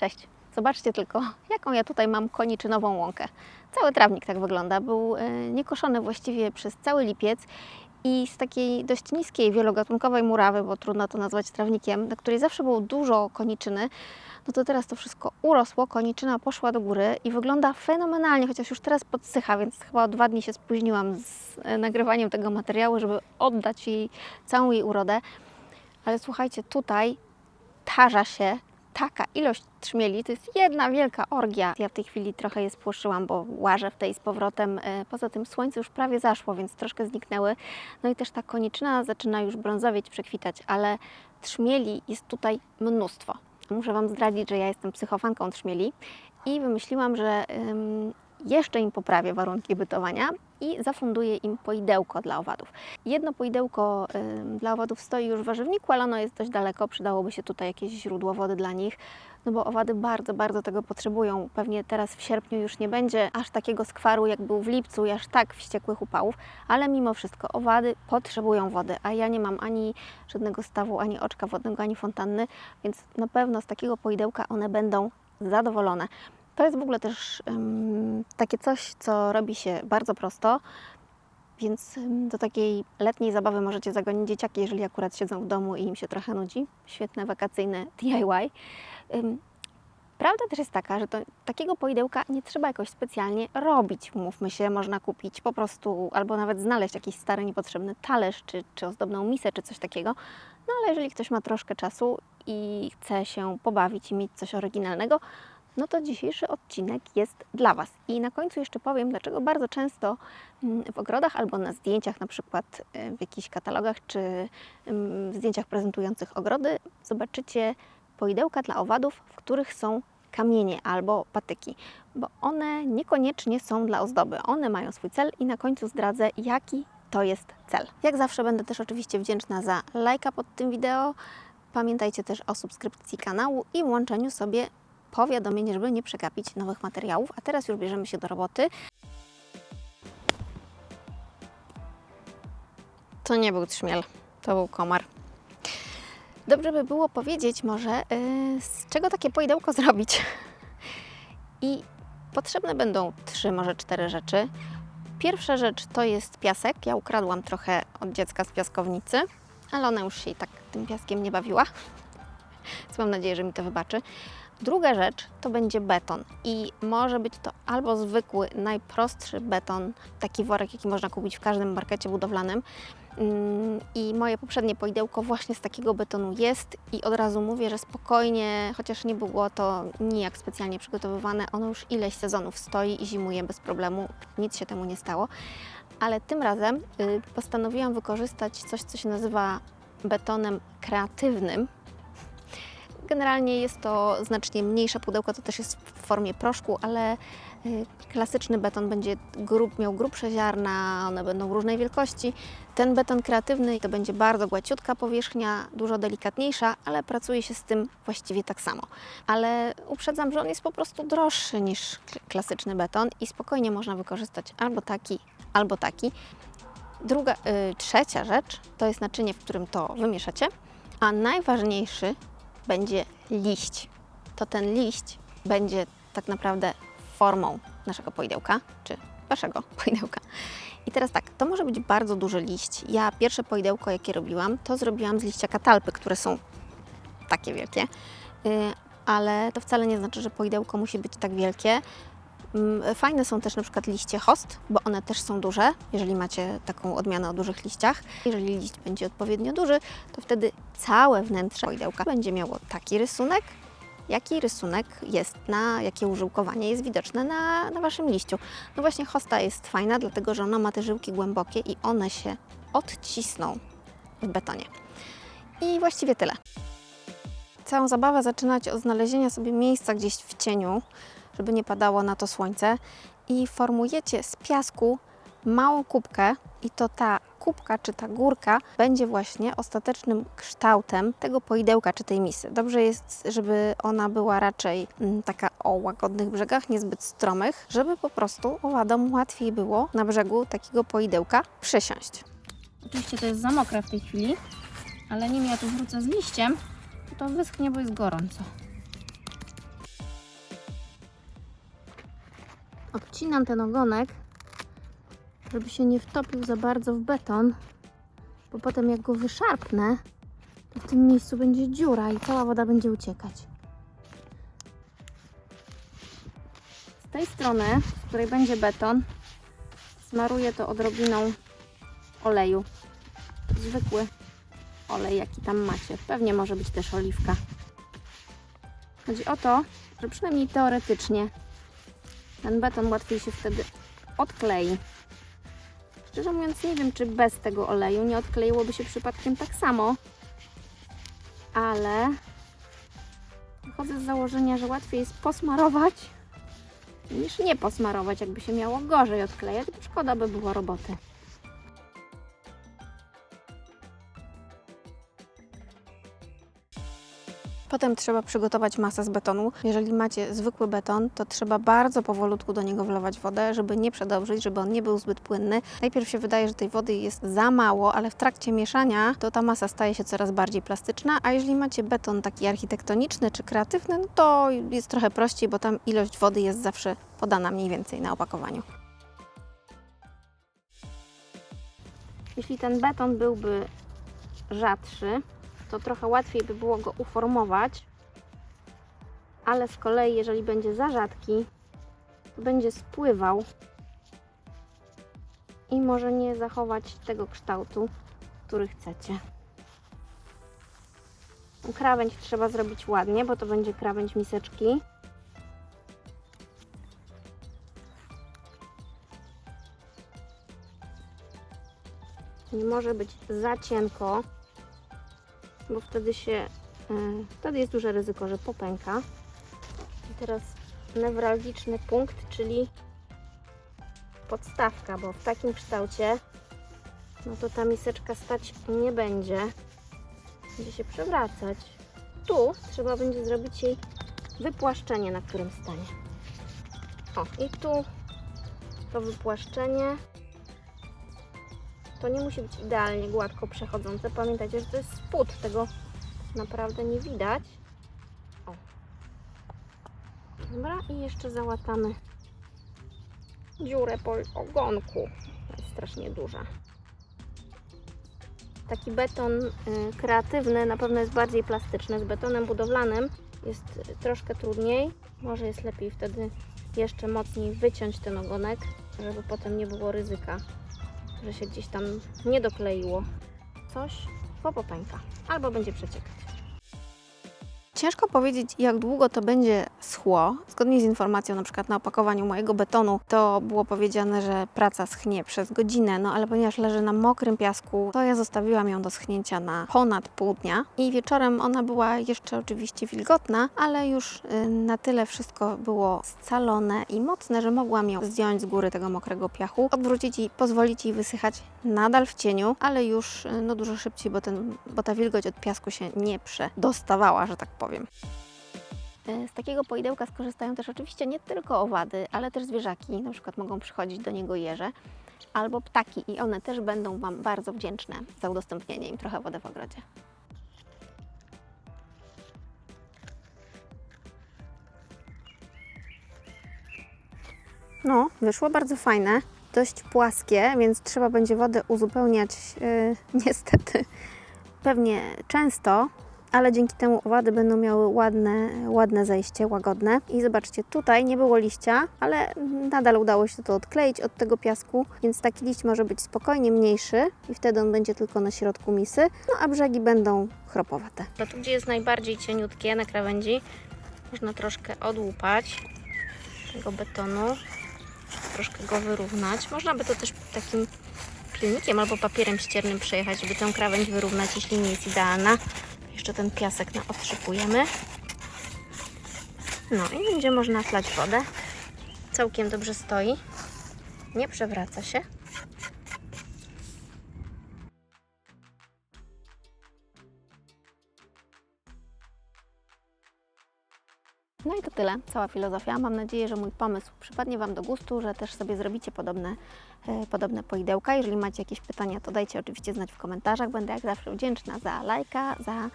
Cześć. Zobaczcie tylko, jaką ja tutaj mam koniczynową łąkę. Cały trawnik tak wygląda. Był e, niekoszony właściwie przez cały lipiec i z takiej dość niskiej, wielogatunkowej murawy, bo trudno to nazwać trawnikiem, na której zawsze było dużo koniczyny, no to teraz to wszystko urosło, koniczyna poszła do góry i wygląda fenomenalnie, chociaż już teraz podsycha, więc chyba o dwa dni się spóźniłam z e, nagrywaniem tego materiału, żeby oddać jej całą jej urodę. Ale słuchajcie, tutaj tarza się taka ilość trzmieli, to jest jedna wielka orgia. Ja w tej chwili trochę je spłoszyłam, bo łażę w tej z powrotem. E, Poza tym słońce już prawie zaszło, więc troszkę zniknęły. No i też ta koniczyna zaczyna już brązowieć, przekwitać, ale trzmieli jest tutaj mnóstwo. Muszę Wam zdradzić, że ja jestem psychofanką trzmieli i wymyśliłam, że jeszcze im poprawię warunki bytowania i zafunduję im poidełko dla owadów. Jedno poidełko ym, dla owadów stoi już w warzywniku, ale ono jest dość daleko, przydałoby się tutaj jakieś źródło wody dla nich, no bo owady bardzo, bardzo tego potrzebują. Pewnie teraz w sierpniu już nie będzie aż takiego skwaru, jak był w lipcu i aż tak wściekłych upałów, ale mimo wszystko owady potrzebują wody, a ja nie mam ani żadnego stawu, ani oczka wodnego, ani fontanny, więc na pewno z takiego poidełka one będą zadowolone. To jest w ogóle też ym, takie coś, co robi się bardzo prosto, więc do takiej letniej zabawy możecie zagonić dzieciaki, jeżeli akurat siedzą w domu i im się trochę nudzi. Świetne wakacyjne DIY. Ym, Prawda też jest taka, że to, takiego poidełka nie trzeba jakoś specjalnie robić. Mówmy się, można kupić po prostu, albo nawet znaleźć jakiś stary, niepotrzebny talerz, czy, czy ozdobną misę, czy coś takiego. No ale jeżeli ktoś ma troszkę czasu i chce się pobawić i mieć coś oryginalnego, no to dzisiejszy odcinek jest dla Was. I na końcu jeszcze powiem, dlaczego bardzo często mm, w ogrodach albo na zdjęciach, na przykład y, w jakichś katalogach czy w zdjęciach prezentujących ogrody, zobaczycie poidełka dla owadów, w których są kamienie albo patyki, bo one niekoniecznie są dla ozdoby. One mają swój cel i na końcu zdradzę, jaki to jest cel. Jak zawsze będę też oczywiście wdzięczna za lajka pod tym wideo. Pamiętajcie też o subskrypcji kanału i włączeniu sobie powiadomień, żeby nie przegapić nowych materiałów. A teraz już bierzemy się do roboty. To nie był trzmiel, to był komar. Dobrze by było powiedzieć może, yy, z czego takie poidełko zrobić. I potrzebne będą trzy, może cztery rzeczy. Pierwsza rzecz to jest piasek. Ja ukradłam trochę od dziecka z piaskownicy, ale ona już się i tak tym piaskiem nie bawiła. Więc mam nadzieję, że mi to wybaczy. Druga rzecz to będzie beton i może być to albo zwykły, najprostszy beton, taki worek, jaki można kupić w każdym markecie budowlanym. Mm, I moje poprzednie poidełko właśnie z takiego betonu jest i od razu mówię, że spokojnie, chociaż nie było to nijak specjalnie przygotowywane, ono już ileś sezonów stoi i zimuje bez problemu, nic się temu nie stało. Ale tym razem y, postanowiłam wykorzystać coś, co się nazywa betonem kreatywnym, Generalnie jest to znacznie mniejsze pudełko, to też jest w formie proszku, ale y, klasyczny beton będzie grub, miał grubsze ziarna, one będą różnej wielkości. Ten beton kreatywny to będzie bardzo gładziutka powierzchnia, dużo delikatniejsza, ale pracuje się z tym właściwie tak samo. Ale uprzedzam, że on jest po prostu droższy niż kl- klasyczny beton i spokojnie można wykorzystać albo taki, albo taki. Druga, y, trzecia rzecz to jest naczynie, w którym to wymieszacie, a najważniejszy będzie liść. To ten liść będzie tak naprawdę formą naszego poidełka, czy waszego poidełka. I teraz tak, to może być bardzo duży liść. Ja pierwsze poidełko, jakie robiłam, to zrobiłam z liścia katalpy, które są takie wielkie, Yy, ale to wcale nie znaczy, że poidełko musi być tak wielkie. Mm, Fajne są też na przykład liście host, bo one też są duże, jeżeli macie taką odmianę o dużych liściach. Jeżeli liść będzie odpowiednio duży, to wtedy całe wnętrze poidełka będzie miało taki rysunek, jaki rysunek jest na, jakie użyłkowanie jest widoczne na, na Waszym liściu. No właśnie hosta jest fajna, dlatego że ona ma te żyłki głębokie i one się odcisną w betonie. I właściwie tyle. Całą zabawę zaczynacie od znalezienia sobie miejsca gdzieś w cieniu, żeby nie padało na to słońce i formujecie z piasku małą kubkę i to ta kubka czy ta górka będzie właśnie ostatecznym kształtem tego poidełka czy tej misy. Dobrze jest, żeby ona była raczej mm, taka o łagodnych brzegach, niezbyt stromych, żeby po prostu owadom łatwiej było na brzegu takiego poidełka przysiąść. Oczywiście to jest za mokre w tej chwili, ale nim ja tu wrócę z liściem, to wyschnie, bo jest gorąco. Obcinam ten ogonek żeby się nie wtopił za bardzo w beton, bo potem jak go wyszarpnę, to w tym miejscu będzie dziura i cała woda będzie uciekać. Z tej strony, z której będzie beton, smaruję to odrobiną oleju. Zwykły olej, jaki tam macie. Pewnie może być też oliwka. Chodzi o to, że przynajmniej teoretycznie ten beton łatwiej się wtedy odklei. Szczerze mówiąc, nie wiem, czy bez tego oleju nie odkleiłoby się przypadkiem tak samo, ale wychodzę z założenia, że łatwiej jest posmarować niż nie posmarować, jakby się miało gorzej odklejać, bo szkoda by było roboty. Potem trzeba przygotować masę z betonu. Jeżeli macie zwykły beton, to trzeba bardzo powolutku do niego wlewać wodę, żeby nie przedobrzyć, żeby on nie był zbyt płynny. Najpierw się wydaje, że tej wody jest za mało, ale w trakcie mieszania to ta masa staje się coraz bardziej plastyczna, a jeżeli macie beton taki architektoniczny czy kreatywny, no to jest trochę prościej, bo tam ilość wody jest zawsze podana mniej więcej na opakowaniu. Jeśli ten beton byłby rzadszy, to trochę łatwiej by było go uformować, ale z kolei, jeżeli będzie za rzadki, to będzie spływał i może nie zachować tego kształtu, który chcecie. Krawędź trzeba zrobić ładnie, bo to będzie krawędź miseczki. Nie może być za cienko, bo wtedy się, e, wtedy jest duże ryzyko, że popęka. I teraz newralgiczny punkt, czyli podstawka, bo w takim kształcie no to ta miseczka stać nie będzie. Będzie się przewracać. Tu trzeba będzie zrobić jej wypłaszczenie, na którym stanie. O, i tu to wypłaszczenie to nie musi być idealnie gładko przechodzące. Pamiętajcie, że to jest spód, tego naprawdę nie widać. O. Dobra, i jeszcze załatamy dziurę po ogonku. Jest strasznie duża. Taki beton y, kreatywny na pewno jest bardziej plastyczny. Z betonem budowlanym jest troszkę trudniej. Może jest lepiej wtedy jeszcze mocniej wyciąć ten ogonek, żeby potem nie było ryzyka że się gdzieś tam nie dokleiło coś, bo popęka albo będzie przeciekać. Ciężko powiedzieć, jak długo to będzie schło. Zgodnie z informacją, na przykład na opakowaniu mojego betonu, to było powiedziane, że praca schnie przez godzinę, no ale ponieważ leży na mokrym piasku, to ja zostawiłam ją do schnięcia na ponad pół dnia i wieczorem ona była jeszcze oczywiście wilgotna, ale już y, na tyle wszystko było scalone i mocne, że mogłam ją zdjąć z góry tego mokrego piachu, odwrócić i pozwolić jej wysychać nadal w cieniu, ale już y, no, dużo szybciej, bo, ten, bo ta wilgoć od piasku się nie przedostawała, że tak powiem. E, Z takiego poidełka skorzystają też oczywiście nie tylko owady, ale też zwierzaki. Na przykład mogą przychodzić do niego jeże albo ptaki i one też będą Wam bardzo wdzięczne za udostępnienie im trochę wody w ogrodzie. No, wyszło bardzo fajne, dość płaskie, więc trzeba będzie wodę uzupełniać yy, niestety pewnie często, ale dzięki temu owady będą miały ładne, ładne zejście, łagodne. I zobaczcie, tutaj nie było liścia, ale nadal udało się to odkleić od tego piasku, więc taki liść może być spokojnie mniejszy i wtedy on będzie tylko na środku misy, no a brzegi będą chropowate. To tu, gdzie jest najbardziej cieniutkie na krawędzi, można troszkę odłupać tego betonu, troszkę go wyrównać. Można by to też takim pilnikiem albo papierem ściernym przejechać, żeby tę krawędź wyrównać, jeśli nie jest idealna. Jeszcze ten piasek naostrzypujemy. No i będzie można chlać wodę. Całkiem dobrze stoi. Nie przewraca się. I to tyle, cała filozofia. Mam nadzieję, że mój pomysł przypadnie Wam do gustu, że też sobie zrobicie podobne, e, podobne poidełka. Jeżeli macie jakieś pytania, to dajcie oczywiście znać w komentarzach. Będę jak zawsze wdzięczna za lajka, za,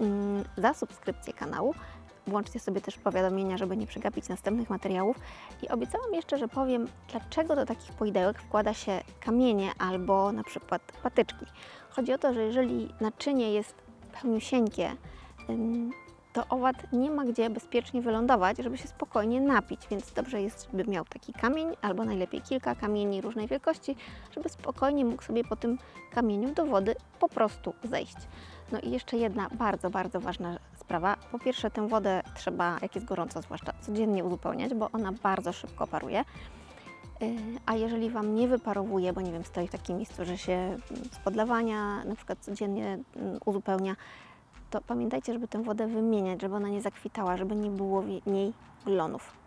mm, za subskrypcję kanału. włączcie sobie też powiadomienia, żeby nie przegapić następnych materiałów. I obiecałam jeszcze, że powiem, dlaczego do takich poidełek wkłada się kamienie albo na przykład patyczki. Chodzi o to, że jeżeli naczynie jest pełniusieńkie, ym, to owad nie ma gdzie bezpiecznie wylądować, żeby się spokojnie napić, więc dobrze jest, żeby miał taki kamień, albo najlepiej kilka kamieni różnej wielkości, żeby spokojnie mógł sobie po tym kamieniu do wody po prostu zejść. No i jeszcze jedna bardzo, bardzo ważna sprawa. Po pierwsze, tę wodę trzeba, jak jest gorąco zwłaszcza, codziennie uzupełniać, bo ona bardzo szybko paruje. Yy, A jeżeli Wam nie wyparowuje, bo nie wiem, stoi w takim miejscu, że się mm, z podlewania na przykład codziennie mm, uzupełnia, to pamiętajcie, żeby tę wodę wymieniać, żeby ona nie zakwitała, żeby nie było w niej glonów.